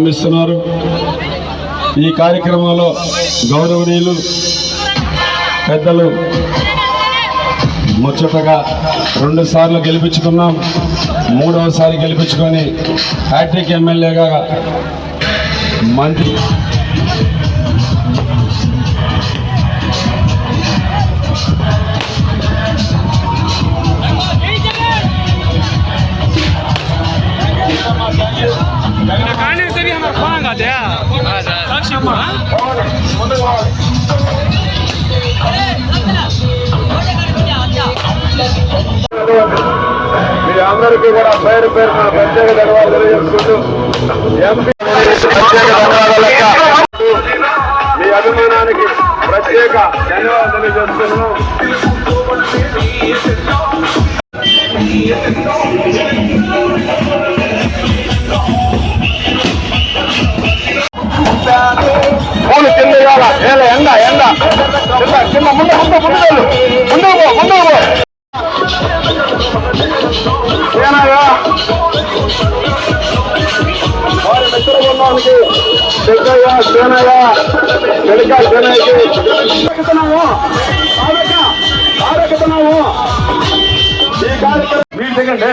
ప్రారంభిస్తున్నారు. ఈ కార్యక్రమంలో గౌరవనీయులు పెద్దలు ముచ్చటగా రెండు సార్లు గెలిపించుకున్నాం. మూడవసారి గెలిపించుకొని హ్యాట్రిక్ ఎమ్మెల్యేగా మంత్రి అదే. మీ అందరికీ కూడా పేరు పేరు మన ప్రత్యేక ధన్యవాదాలు తెలియజేసుకుంటూ ప్రత్యేక ధన్యవాదాలు మీ అభిమానానికి ప్రత్యేక ధన్యవాదాలు తెలియజేస్తున్నాను ಮೂರು ತಿಂಗಳಿಗಾಲ ಏಳ ಎಂಡ ಎಂಡ ಇಲ್ಲ ಚಿನ್ನ ಮುಂದೆ ಮುಂದೆ ಮುಂದೆ ಮುಂದೆ ಹೋಗು ಮುಂದೆ ಹೋಗು ಏನಾಗ ಅವನಿಗೆ ಬೆಕ್ಕಯ್ಯ ಸೇನಯ್ಯ ಬೆಳಕ ಸೇನಯ್ಯ ನಾವು ಆರೋಗ್ಯ ಆರೋಗ್ಯದ ನಾವು ಈ ಕಾರ್ಯಕ್ರಮ ಬೀಳ್ತಕ್ಕಂಡೆ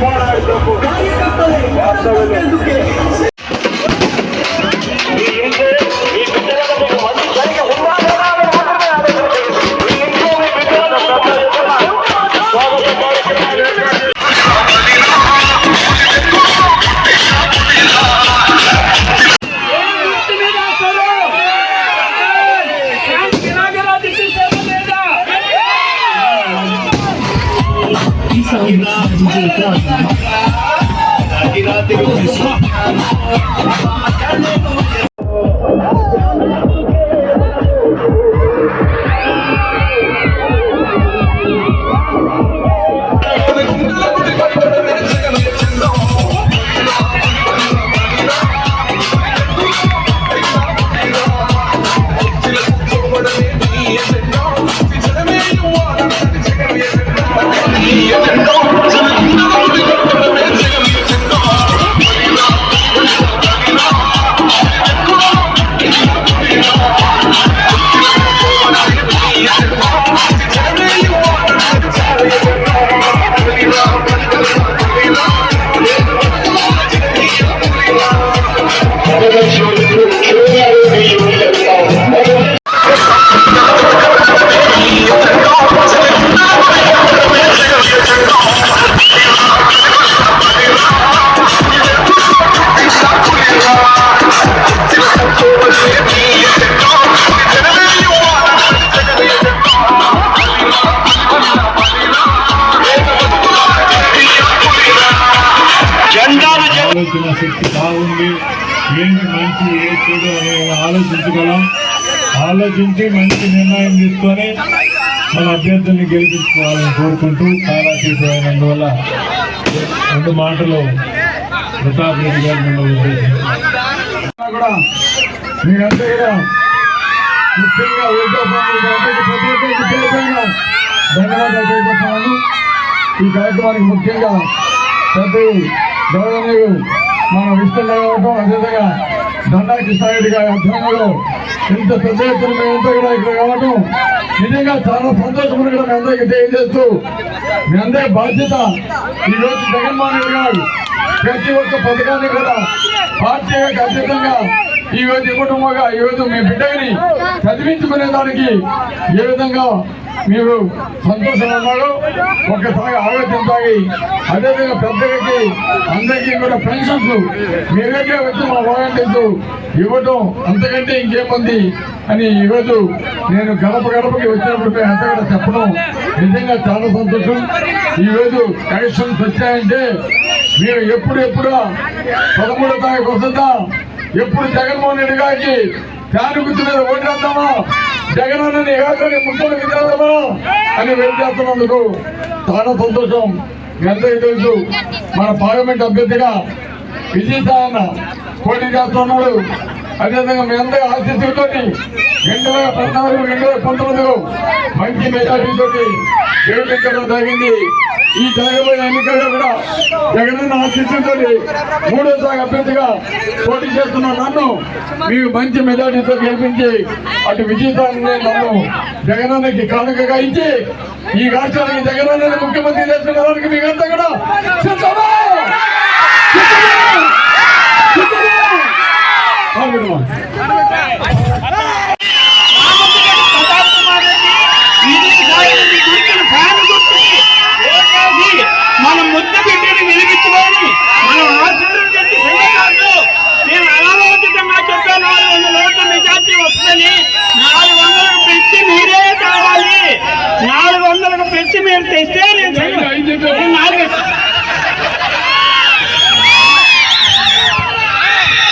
Bora, o quê? you wanna ఆలోచన శక్తి బాగుంది. ఏంటి మంచి ఏ చెడు అనేది ఆలోచించగలం. ఆలోచించి మంచి నిర్ణయం తీసుకొని మన అభ్యర్థుల్ని గెలిపించుకోవాలని కోరుకుంటూ చాలా సేపు అయినందువల్ల రెండు మాటలు ప్రతాప్ రెడ్డి గారు మిమ్మల్ని కూడా మీరంతా కూడా ముఖ్యంగా ఊళ్ళో ప్రతి ఒక్కరికి పేరు ధన్యవాదాలు తెలియజేస్తున్నాను. ఈ కార్యక్రమానికి ముఖ్యంగా పెద్ద గౌరవనీయులు మన విష్ణు అదేవిధంగా దండా కృష్ణారెడ్డి గారి అధ్యయనంలో ఇంత పెద్ద ఎత్తున మేమంతా కూడా ఇక్కడ కావటం నిజంగా చాలా సంతోషం కూడా మీ అందరికీ తెలియజేస్తూ మీ అందరి బాధ్యత ఈరోజు జగన్మోహన్ రెడ్డి గారు ప్రతి ఒక్క పథకాన్ని కూడా పార్టీకి అతీతంగా ఈ రోజు కుటుంబంగా ఈ రోజు మీ బిడ్డని చదివించుకునే దానికి ఏ విధంగా మీరు సంతోషంగా ఉన్నారు ఒక్కసారి ఆలోచించాలి అదేవిధంగా పెద్దలకి అందరికీ కూడా పెన్షన్స్ మీరైతే వచ్చి మా వాలంటీర్స్ ఇవ్వటం అంతకంటే ఇంకేముంది అని ఈరోజు నేను గడప గడపకి వచ్చినప్పుడు మేము అంతగా చెప్పడం నిజంగా చాలా సంతోషం. ఈరోజు కలెక్షన్స్ వచ్చాయంటే మీరు ఎప్పుడు ఎప్పుడు పదమూడో తారీఖు వస్తుందా? ఎప్పుడు జగన్మోహన్ రెడ్డి గారికి ఫ్యాన్ గుర్తు ఓటేద్దామా జగన్ అన్నని ఏకాని ముఖ్యమంత్రి చేద్దామా అని వెయిట్ చేస్తున్నందుకు చాలా సంతోషం. ఎంతకి తెలుసు మన పార్లమెంట్ అభ్యర్థిగా విజయసాయన్న పోటీ చేస్తున్నాడు. అదేవిధంగా మీ అందరి ఆశీస్సులతో రెండు వేల పద్నాలుగు రెండు వేల పంతొమ్మిదిలో మంచి మెజార్టీతో గెలిపించడం జరిగింది. ఈ జరగబోయే ఎన్నికల్లో కూడా జగనన్న ఆశీస్సులతో మూడోసారి అభ్యర్థిగా పోటీ చేస్తున్న నన్ను మీరు మంచి మెజార్టీతో గెలిపించి అటు విజయసాన్ని నన్ను జగనన్నకి కానుకగా ఇచ్చి ఈ రాష్ట్రానికి జగనన్న ముఖ్యమంత్రి చేస్తున్న వారికి మీకంతా కూడా